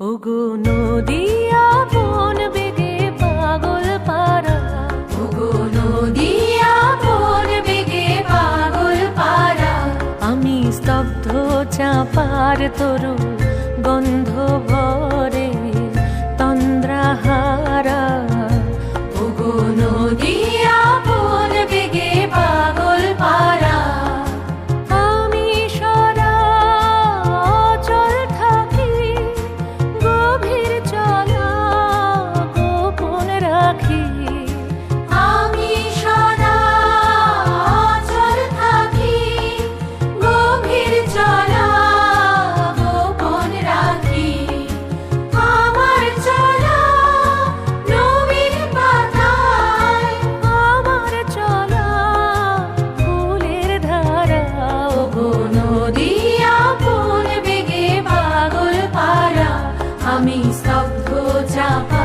ওগো নদিয়া বন বেগে পাগল পারা ওগো নদিয়া বন বেগে পাগল পারা আমি স্তব্ধ চাপার তরু গন্ধ Kutapa.